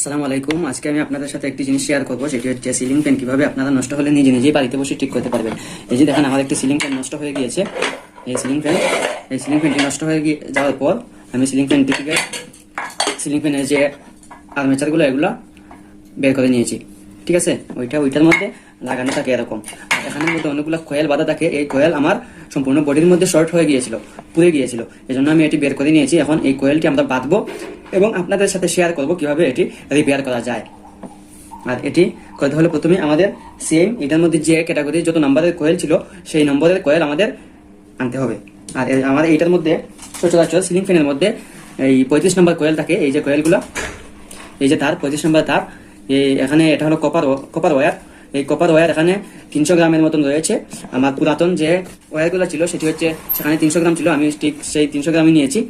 আসসালামু আলাইকুম। আজকে আমি আপনাদের সাথে একটি জিনিস শেয়ার করব, সেটি হচ্ছে সিলিং ফ্যান কীভাবে আপনারা নষ্ট হলে নিজে নিজেই বাড়িতে বসে ঠিক করতে পারবেন। এই যে দেখেন আমার একটি সিলিং ফ্যান নষ্ট হয়ে গিয়েছে। এই সিলিং ফ্যান এই সিলিং ফ্যানটি নষ্ট হয়ে গিয়ে, যাওয়ার পর আমি সিলিং ফ্যানটি থেকে সিলিং ফ্যানের যে আর্মেচারগুলো এগুলো বের করে নিয়েছি। ঠিক আছে? ওইটা, ওইটার মধ্যে লাগানো থাকে এরকম। আর এখানের মধ্যে অনেকগুলো কয়েল বাঁধা থাকে। এই কয়েল আমার সম্পূর্ণ বডির মধ্যে শর্ট হয়ে গিয়েছিল, পুড়ে গিয়েছিল। এই জন্য আমি এটি বের করে নিয়েছি। এখন এই কয়েলটি আমরা বাঁধবো এবং আপনাদের সাথে শেয়ার করব কীভাবে এটি রিপেয়ার করা যায়। আর এটি করতে হলে প্রথমে আমাদের সেম এটার মধ্যে যে ক্যাটাগরি যত নম্বরের কয়েল ছিল, সেই নম্বরের কয়েল আমাদের আনতে হবে। আর আমাদের এইটার মধ্যে সচরাচর সিলিং ফ্যানের মধ্যে এই পঁয়ত্রিশ নম্বর কয়েল থাকে। এই যে কয়েলগুলো এই যে তার পঁয়ত্রিশ নম্বর তার এই এখানে এটা হলো কপার কপার ওয়্যার এই কপার ওয়্যার এখানে তিনশো গ্রামের মতন রয়েছে। আমার পুরাতন যে ওয়্যারগুলো ছিল, সেটি হচ্ছে সেখানে তিনশো গ্রাম ছিল। আমি ঠিক সেই তিনশো গ্রামই নিয়েছি।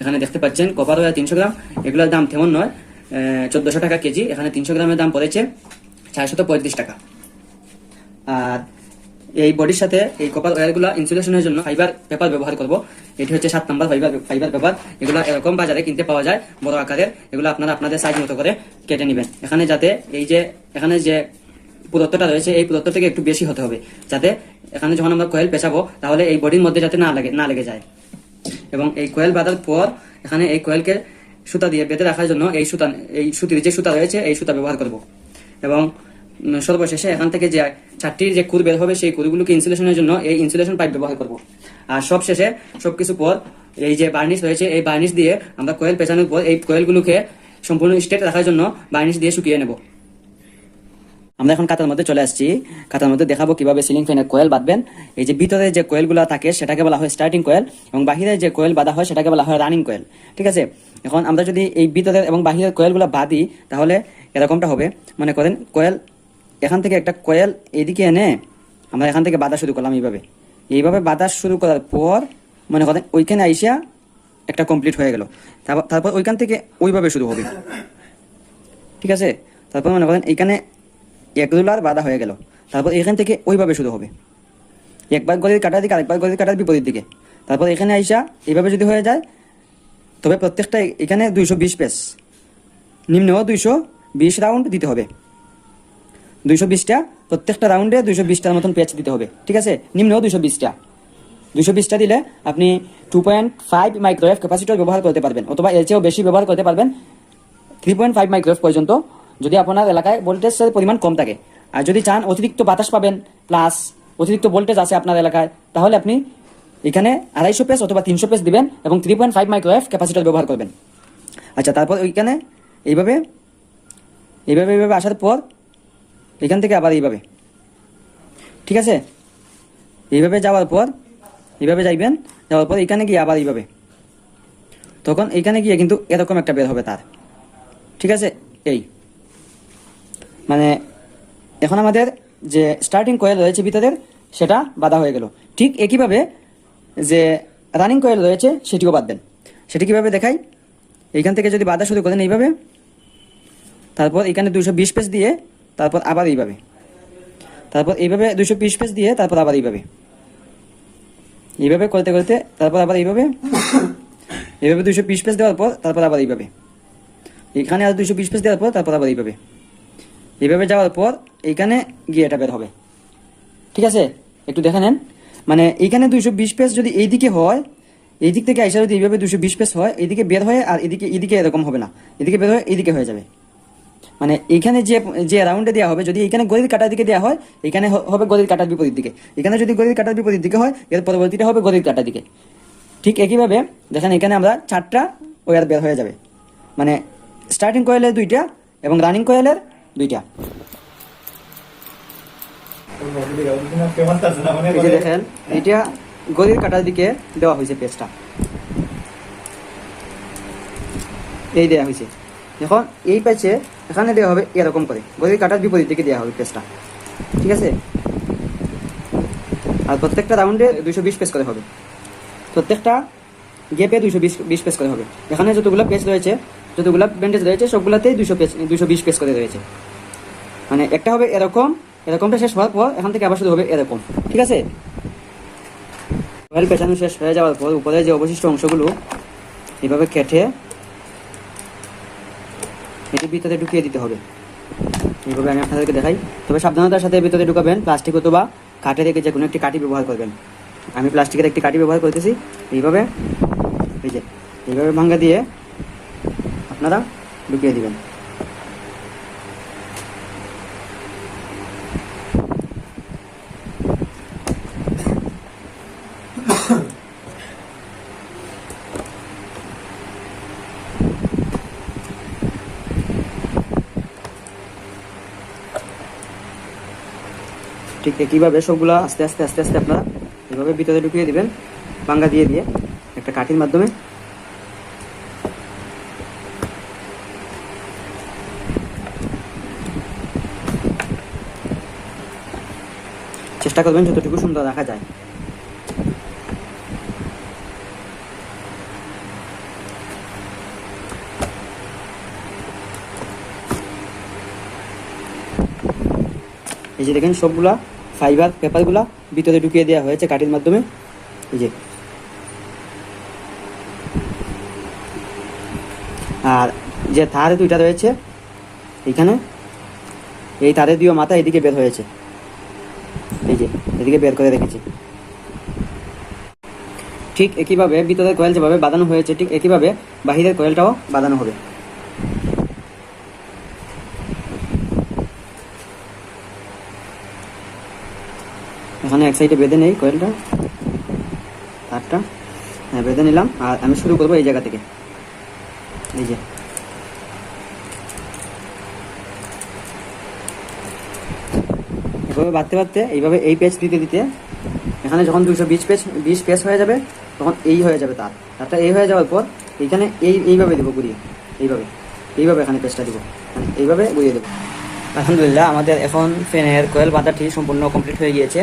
এখানে দেখতে পাচ্ছেন কপার ওয়্যার তিনশো গ্রাম। এগুলোর দাম তেমন নয়। চোদ্দোশো টাকা কেজি। এখানে তিনশো গ্রামের দাম পড়েছে চারশত পঁয়ত্রিশ টাকা। আর এই বডির সাথে এই কপার ওয়্যারগুলো ইনসুলেশনের জন্য ফাইবার পেপার ব্যবহার করব। এটি হচ্ছে সাত নম্বর ফাইবার ফাইবার পেপার এগুলো এরকম বাজারে কিনতে পাওয়া যায়, বড় আকারের। এগুলো আপনারা আপনাদের সাইজ মতো করে কেটে নেবেন। এখানে যাতে এই যে, এখানে যে পুরত্বটা রয়েছে, এই পুরত্ব থেকে একটু বেশি হতে হবে। যাতে এখানে যখন আমরা কয়েল পেঁচাবো, তাহলে এই বডির মধ্যে যাতে না লাগে, না লেগে যায়। এবং এই কোয়েল বাঁধার পর এখানে এই কোয়েলকে সুতা দিয়ে বেঁধে রাখার জন্য এই সুতা, এই সুতির যে সুতা রয়েছে, এই সুতা ব্যবহার করব। এবং সর্বশেষে এখান থেকে যে চারটির যে কুর বের হবে, সেই কুরগুলোকে ইনসুলেশনের জন্য এই ইনসুলেশন পাইপ ব্যবহার করব। আর সব শেষে সবকিছু পর এই যে বার্নিশ রয়েছে, এই বার্নিশ দিয়ে আমরা কোয়েল পেঁচানোর পর এই কোয়েলগুলোকে সম্পূর্ণ স্টেট রাখার জন্য বার্নিশ দিয়ে শুকিয়ে নেব। আমরা এখন কাতার মধ্যে চলে আসছি। কাতার মধ্যে দেখাবো কীভাবে সিলিং ফ্যানের কোয়েল বাঁধবেন। এই যে ভিতরে যে কোয়েলগুলো থাকে, সেটাকে বলা হয় স্টার্টিং কোয়েল এবং বাহিরে যে কোয়েল বাঁধা হয়, সেটাকে বলা হয় রানিং কোয়েল ঠিক আছে? এখন আমরা যদি এই ভিতরের এবং বাহিরের কোয়েলগুলো বাঁধি, তাহলে এরকমটা হবে। মনে করেন কোয়েল এখান থেকে একটা কয়েল এদিকে এনে আমরা এখান থেকে বাঁধা শুরু করলাম এইভাবে। এইভাবে বাঁধা শুরু করার পর মনে করেন ওইখানে আইসা একটা কমপ্লিট হয়ে গেল। তারপর তারপর ওইখান থেকে ওইভাবে শুরু হবে। ঠিক আছে? তারপর মনে করেন এইখানে এক রুলার বাধা হয়ে গেল। তারপর এখান থেকে ওইভাবে শুরু হবে। একবার গলির কাটার দিকে, আরেকবার গলির কাটার বিপরীত দিকে। তারপর এখানে আইসা এইভাবে যদি হয়ে যায়, তবে প্রত্যেকটা এখানে দুইশো বিশ পেস নিম্নেও দুইশো বিশ রাউন্ড দিতে হবে। দুইশো বিশটা, প্রত্যেকটা রাউন্ডে দুইশো বিশটার মতন পেঁচ দিতে হবে, ঠিক আছে? নিম্নেও দুইশো বিশটা। দুইশো বিশটা দিলে আপনি two point five microwave capacitor ব্যবহার করতে পারবেন, অথবা এর চেয়েও বেশি ব্যবহার করতে পারবেন থ্রি পয়েন্ট ফাইভ মাইক্রোওয়েভ পর্যন্ত, যদি আপনার এলাকায় ভোল্টেজের পরিমাণ কম থাকে। আর যদি চান অতিরিক্ত বাতাস পাবেন প্লাস অতিরিক্ত ভোল্টেজ আছে আপনার এলাকায়, তাহলে আপনি এখানে আড়াইশো পেস অথবা তিনশো পেস দিবেন এবং three point five microwave capacitor ব্যবহার করবেন। আচ্ছা তারপর ওইখানে এইভাবে এইভাবে এইভাবে আসার পর এখান থেকে আবার এইভাবে। ঠিক আছে? এইভাবে যাওয়ার পর, এইভাবে যাইবেন, যাওয়ার পর এখানে গিয়ে আবার এইভাবে। তখন এইখানে গিয়ে কিন্তু এরকম একটা বের হবে তার। ঠিক আছে? এই। মানে এখন আমাদের যে স্টার্টিং কয়েল রয়েছে ভিতরের, সেটা বাধা হয়ে গেল। ঠিক একইভাবে যে রানিং কয়েল রয়েছে, সেটিও বাঁধবেন সেটি কীভাবে দেখাই? এইখান থেকে যদি বাধা শুরু করেন এইভাবে। তারপর এখানে দুশো বিশ পেজ দিয়ে তারপর আবার এইভাবে। তারপর এইভাবে দুশো পিস পেজ দিয়ে তারপর আবার এইভাবে। এইভাবে করতে করতে তারপর আবার এইভাবে। এইভাবে দুশো পিস পেজ দেওয়ার পর তারপর আবার এইভাবে। এখানে আর দুশো পিস পেজ দেওয়ার পর তারপর আবার এইভাবে। এইভাবে যাওয়ার পর এইখানে গিয়ে এটা বের হবে। ঠিক আছে? একটু দেখে নেন। মানে এইখানে দুইশো বিশ পেস যদি এইদিকে হয় এই দিক থেকে আইসা যদি এইভাবে দুশো বিশ পেস হয়, এইদিকে বের হয় আর এদিকে এদিকে এরকম হবে না। এদিকে বের হয়ে এইদিকে হয়ে যাবে। মানে এইখানে যে যে রাউন্ডে দেওয়া হবে, যদি এখানে গলির কাটার দিকে দেওয়া হয়, এখানে হবে গলির কাটার বিপরীত দিকে। এখানে যদি গলির কাটার বিপরীত দিকে হয়, এর পরবর্তীটা হবে গলির কাটার দিকে। ঠিক একইভাবে দেখেন এখানে আমরা চারটা ওয়ার বের হয়ে যাবে। মানে স্টার্টিং কয়েলের দুইটা এবং রানিং কয়েলের দুইটা। দেখেন এটা গলির কাটার দিকে দেওয়া হয়েছে পেজটা এই দেওয়া হয়েছে। এখন এই প্যাচে এখানে দেওয়া হবে এরকম করে। গলির কাটার বিপরীত দিকে দেওয়া হবে পেজটা ঠিক আছে? আর প্রত্যেকটা রাউন্ডে দুইশো বিশ পেজ করে হবে। প্রত্যেকটা গেপে দুইশো বিশ বিশ পেজ করে হবে। এখানে যতগুলো পেজ রয়েছে, যতগুলো ব্যান্ডেজ রয়েছে, সবগুলোতেই দুশো পেজ দুশো বিশ পেজ করে রয়েছে। মানে একটা হবে এরকম, এরকমটা শেষ হওয়ার পর এখান থেকে আবার শুরু হবে এরকম। ঠিক আছে? ওয়েল পেছানো শেষ হয়ে যাওয়ার পর উপরে যে অবশিষ্ট অংশগুলো, এভাবে কেটে এটি ভিতরে ঢুকিয়ে দিতে হবে। এইভাবে আমি আপনাদেরকে দেখাই। তবে সাবধানতার সাথে ভিতরে ঢুকাবেন। প্লাস্টিক অথবা কাঠে রেখে যে কোনো একটি কাঠি ব্যবহার করবেন। আমি প্লাস্টিকের একটি কাঠি ব্যবহার করতেছি। এইভাবে, এই যে, এইভাবে ভাঙ্গা দিয়ে আপনারা ঢুকিয়ে দিবেন। ঠিক একইভাবে সবগুলো আস্তে আস্তে আস্তে আস্তে আপনারা এভাবে ভিতরে ঢুকিয়ে দিবেন পাঙ্গা দিয়ে দিয়ে একটা কাঠির মাধ্যমে। চেষ্টা করবেন যতটুকু সুন্দর রাখা যায়। এই যে দেখেন সবগুলা ফাইবার পেপারগুলো ভিতরে ঢুকিয়ে দেওয়া হয়েছে কাঠির মাধ্যমে। এই যে। আর যে তার দুইটা রয়েছে, এইখানে, এই তারের দুই মাথা এদিকে বের হয়েছে। এই যে, এদিকে বের করে রেখেছি। ঠিক একইভাবে ভিতরের কয়েল যেভাবে বাঁধানো হয়েছে, ঠিক একইভাবে বাহিরের কয়েলটাও বাঁধানো হবে। এখানে এক সাইডে বেঁধে নেই কয়েলটা তারটা হ্যাঁ বেঁধে নিলাম। আর আমি শুরু করব এই জায়গা থেকে। এই যে। এভাবে বাঁধতে বাঁধতে, এইভাবে এই পেজ দিতে দিতে, এখানে যখন দুশো বিশ পেজ বিশ পেজ হয়ে যাবে, তখন এই হয়ে যাবে তার। তারটা এই হয়ে যাওয়ার পর, এইখানে এই, এইভাবে দেবো ঘুরিয়ে। এইভাবে। এইভাবে এখানে পেজটা দিব। মানে এইভাবে ঘুরিয়ে দেবো। আলহামদুলিল্লাহ, আমাদের এখন ফ্যানের কোয়েল বাঁধাটি সম্পূর্ণ কমপ্লিট হয়ে গিয়েছে।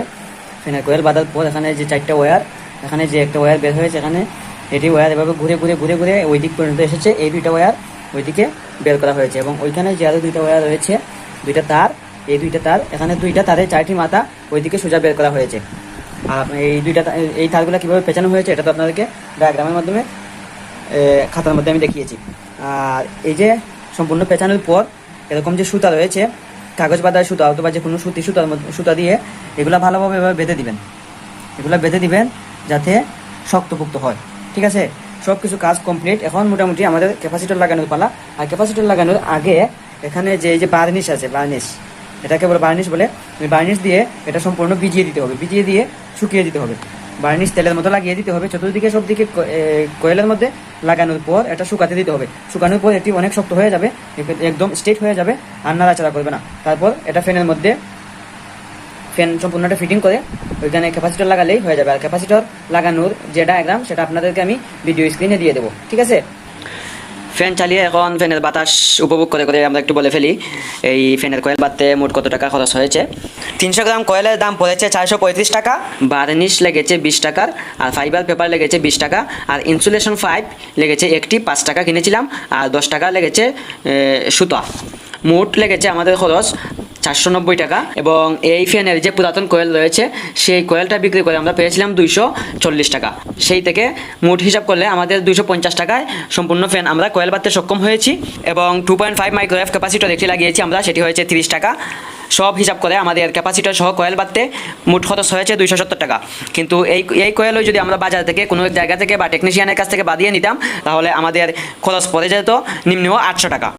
ফ্যানের কোয়েল বাঁধার পর এখানে যে চারটা ওয়্যার এখানে যে একটা ওয়্যার বের হয়েছে, এখানে এটি ওয়্যার এভাবে ঘুরে ঘুরে ঘুরে ঘুরে ওই দিক পর্যন্ত এসেছে, এই দুইটা ওয়্যার ওইদিকে বের করা হয়েছে এবং ওইখানে যে আরও দুইটা ওয়্যার রয়েছে, দুইটা তার, এই দুইটা তার, এখানে দুইটা তারের চারটি মাথা ওইদিকে সোজা বের করা হয়েছে। আর এই দুইটা এই তারগুলো কীভাবে পেঁচানো হয়েছে, এটা তো আপনাদেরকে ডায়াগ্রামের মাধ্যমে খাতার মধ্যে আমি দেখিয়েছি। আর এই যে সম্পূর্ণ পেঁচানোর পর এরকম যে সুতা রয়েছে, কাগজ বাঁধার সুতা অথবা যে কোনো সুতি সুতার সুতা দিয়ে এগুলা ভালোভাবে এভাবে বেঁধে দিবেন। এগুলা বেঁধে দিবেন যাতে শক্তপোক্ত হয়। ঠিক আছে? সব কিছু কাজ কমপ্লিট। এখন মোটামুটি আমাদের ক্যাপাসিটার লাগানোর পালা। আর ক্যাপাসিটার লাগানোর আগে এখানে যে, এই যে বার্নিশ আছে, বার্নিশ, এটাকে বলে বার্নিশ বলে বার্নিশ দিয়ে এটা সম্পূর্ণ ভিজিয়ে দিতে হবে। ভিজিয়ে দিয়ে শুকিয়ে দিতে হবে। বার্নিশ তেলের মতো লাগিয়ে দিতে হবে। চতুর্দিকে সব দিকে কয়েলের মধ্যে লাগানোর পর এটা শুকাতে দিতে হবে। শুকানোর পর এটি অনেক শক্ত হয়ে যাবে। একদম স্ট্রেট হয়ে যাবে। আর নাড়াচাড়া করবে না। তারপর এটা ফ্যানের মধ্যে ফ্যান সম্পূর্ণটা ফিটিং করে, ওইখানে ক্যাপাসিটর লাগালেই হয়ে যাবে। আর ক্যাপাসিটর লাগানোর যে ডায়াগ্রাম সেটা আপনাদেরকে আমি ভিডিও স্ক্রিনে দিয়ে দেবো। ঠিক আছে? ফ্যান চালিয়ে এখন ফ্যানের বাতাস উপভোগ করে করে আমরা একটু বলে ফেলি। এই ফ্যানের কয়েল বাঁধতে মোট কত টাকা খরচ হয়েছে? তিনশো গ্রাম কয়েলের দাম পড়েছে চারশো পঁয়ত্রিশ টাকা বার্নিশ লেগেছে বিশ টাকার, আর ফাইবার পেপার লেগেছে বিশ টাকা, আর ইনসুলেশন পাইপ লেগেছে একটি পাঁচ টাকা কিনেছিলাম, আর দশ টাকা লেগেছে সুতা। মোট লেগেছে আমাদের খরচ চারশো নব্বই টাকা এবং এই ফ্যানের যে পুরাতন কোয়েল রয়েছে, সেই কোয়েলটা বিক্রি করে আমরা পেয়েছিলাম দুইশো চল্লিশ টাকা। সেই থেকে মোট হিসাব করলে আমাদের দুইশো পঞ্চাশ টাকায় সম্পূর্ণ ফ্যান আমরা কোয়েল বাঁধতে সক্ষম হয়েছি এবং two point five microwave capacitor একটি লাগিয়েছি আমরা, সেটি হয়েছে তিরিশ টাকা। সব হিসাব করে আমাদের ক্যাপাসিটর সহ কয়েল বাঁধতে মোট খরচ হয়েছে দুইশো সত্তর টাকা। কিন্তু এই এই কয়েলও যদি আমরা বাজার থেকে কোনো জায়গা থেকে বা টেকনিশিয়ানের কাছ থেকে বাদিয়ে নিতাম, তাহলে আমাদের খরচ পড়ে যেত নিম্ন আটশো টাকা।